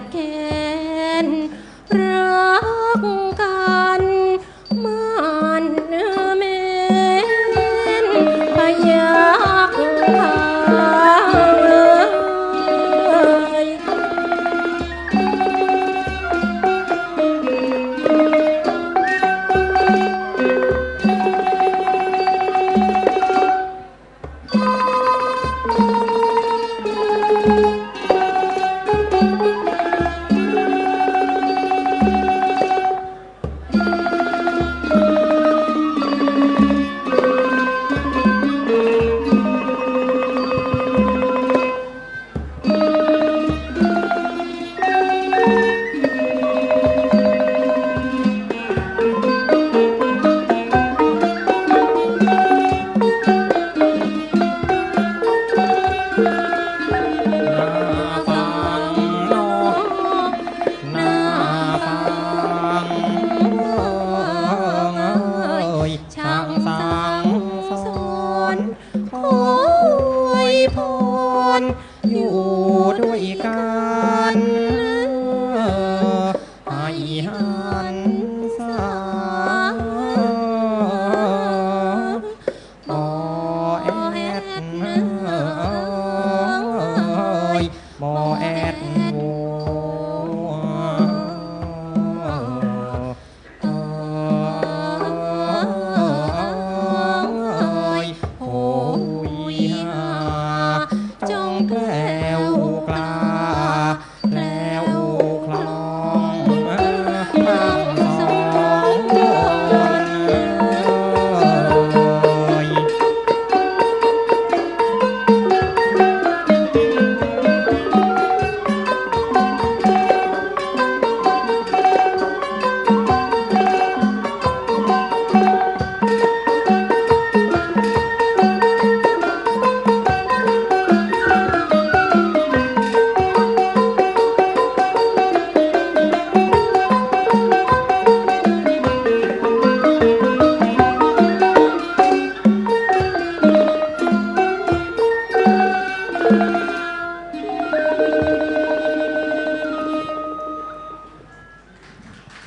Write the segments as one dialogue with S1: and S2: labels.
S1: ดแค้นรั
S2: กกันมันเมนพยากพา อยู่ด้วยกัน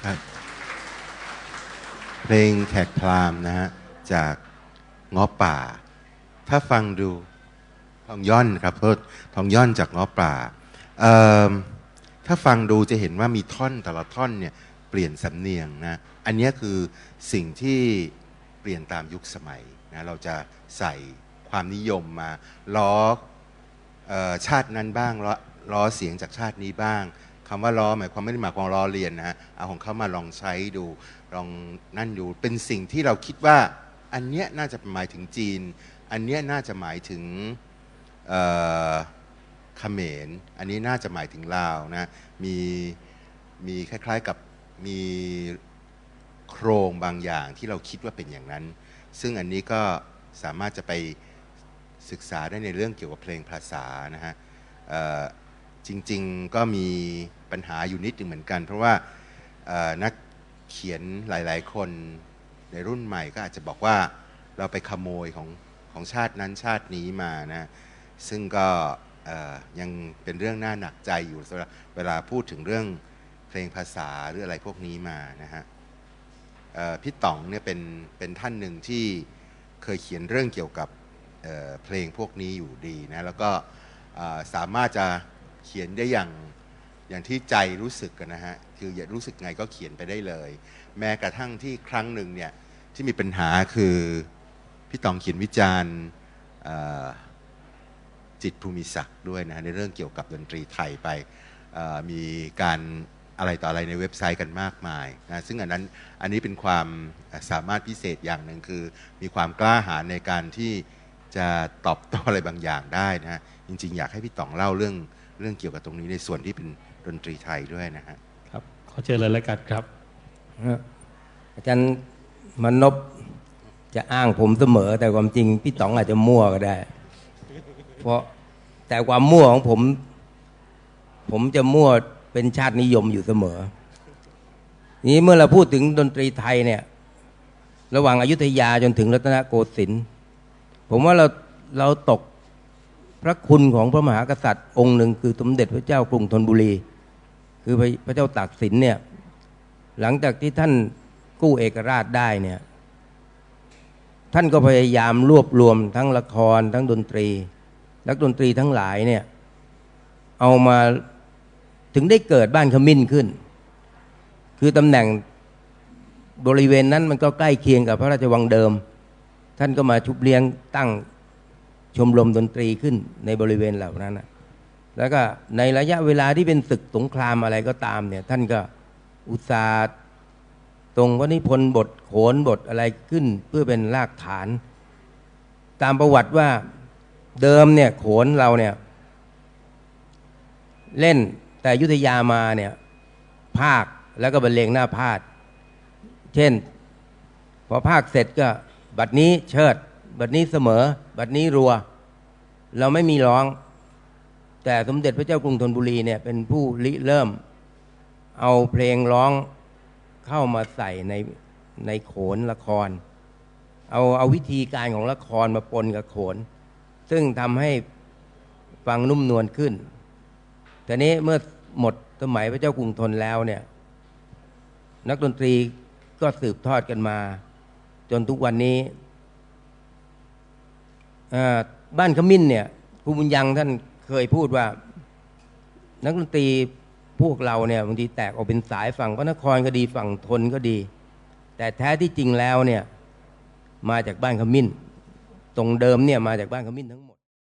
S1: ครับเพลงแขกพรามนะฮะ จากง้อป่า ถ้าฟังดูทองย่อนครับโทษทองย่อนจากง้อป่า ถ้าฟังดูจะเห็นว่ามีท่อนแต่ละท่อนเนี่ยเปลี่ยนสำเนียงนะ อันนี้คือสิ่งที่เปลี่ยนตามยุคสมัยนะเราจะใส่ความนิยมมาล้อออชาตินั้นบ้างล้อล้อเสียงจากชาตินี้บ้าง คำว่าล้อหมายความไม่ได้หมายความล้อเลียนนะฮะเอาของเขามาลองใช้ดูลองนั่นดูเป็นสิ่งที่เราคิดว่าอันเนี้ยน่าจะหมายถึงจีน อันเนี้ยน่าจะหมายถึงเขมรอันนี้น่าจะหมายถึงลาวนะมีมีคล้ายๆกับมีโครงบางอย่างที่เราคิดว่าเป็นอย่างนั้น ซึ่งอันนี้ก็สามารถจะไปศึกษาได้ในเรื่องเกี่ยวกับเพลงภาษานะฮะ จริง ๆก็มีปัญหาอยู่นิดหนึ่งเหมือนกัน เพราะว่านักเขียนหลาย ๆ คนในรุ่นใหม่ก็อาจจะบอกว่าเราไปขโมยของของชาตินั้นชาตินี้มานะซึ่งก็ยังเป็นเรื่องน่าหนักใจอยู่เวลาพูดถึงเรื่องเพลงภาษาหรืออะไรพวกนี้มานะฮะพี่ต๋องเนี่ยเป็นเป็นท่านหนึ่งที่เคยเขียนเรื่องเกี่ยวกับเเพลงพวกนี้อยู่ดีนะแล้วก็สามารถจะ เขียนได้อย่างอย่างที่ใจรู้สึกกันนะฮะคืออยากรู้สึกไงก็เขียนไปได้เลย แม้กระทั่งที่ครั้งหนึ่งเนี่ยที่มีปัญหาคือพี่ตองเขียนวิจารณ์จิตภูมิศักดิ์ด้วยนะฮะในเรื่องเกี่ยวกับดนตรีไทยไปมีการอะไรต่ออะไรในเว็บไซต์กันมากมายนะซึ่งอันนั้นอันนี้เป็นความสามารถพิเศษอย่างหนึ่งคือ มีความกล้าหาญในการที่จะตอบโต้อะไรบางอย่างได้นะฮะจริง ๆ อยากให้พี่ต๋องเล่าเรื่อง เรื่องเกี่ยวกับตรงนี้ในส่วนที่เป็นดนตรีไทยด้วยนะฮะ
S3: ครับ ขอเชิญเลยแล้วกันครับ
S4: อาจารย์มนบจะอ้างผมเสมอ แต่ความจริงพี่ต๋องอาจจะมั่วก็ได้ เพราะแต่ความมั่วของผม ผมจะมั่วเป็นชาตินิยมอยู่เสมอ นี้เมื่อเราพูดถึงดนตรีไทยเนี่ย ระหว่างอายุทยาจนถึงรัตนโกสินทร์ผมว่าเราเราตก พระคุณของพระมหากษัตริย์ องค์หนึ่งคือสมเด็จพระเจ้ากรุงธนบุรี คือพระพระเจ้าตากสินเนี่ยหลังจากที่ท่านกู้เอกราชได้เนี่ยท่านก็พยายามรวบรวมทั้งละครทั้งดนตรีนักดนตรีทั้งหลายเนี่ยเอามาถึงได้เกิดบ้านขมิ้นขึ้น คือตำแหน่งบริเวณนั้นมันก็ใกล้เคียงกับพระราชวังเดิม ท่านก็มาชุบเลี้ยงตั้ง ชมรมดนตรีขึ้นในบริเวณเหล่านั้นนะแล้วก็ในระยะเวลาที่เป็นศึกสงครามอะไรก็ตามเนี่ย ท่านก็อุตส่าห์ตรงวนิพนธ์บทโขนบทอะไรขึ้นเพื่อเป็นรากฐาน ตามประวัติว่าเดิมเนี่ยโขนเราเนี่ย เล่นแต่ยุทธยามาเนี่ยภาคแล้วก็บรรเลงหน้าพาด เช่น พอภาคเสร็จก็บัดนี้เชิด บัดนี้เสมอ บัดนี้รัว เราไม่มีร้อง แต่สมเด็จพระเจ้ากรุงธนบุรีเนี่ยเป็นผู้ริเริ่ม เอาเพลงร้องเข้ามาใส่ในในโขนละคร เอาเอาวิธีการของละครมาปนกับโขน ซึ่งทำให้ฟังนุ่มนวลขึ้น แต่นี้เมื่อหมดสมัยพระเจ้ากรุงธนแล้วเนี่ย นักดนตรีก็สืบทอดกันมา จนทุกวันนี้ บ้านขมิ้นเนี่ยครูบุญยังท่านเคยพูดว่า นักดนตรีพวกเราเนี่ยบางทีแตกออกเป็นสายฝั่งพระนครก็ดีฝั่งทนก็ดี แต่แท้ที่จริงแล้วเนี่ยมาจากบ้านขมิ้น ตรงเดิมเนี่ยมาจากบ้านขมิ้นทั้ง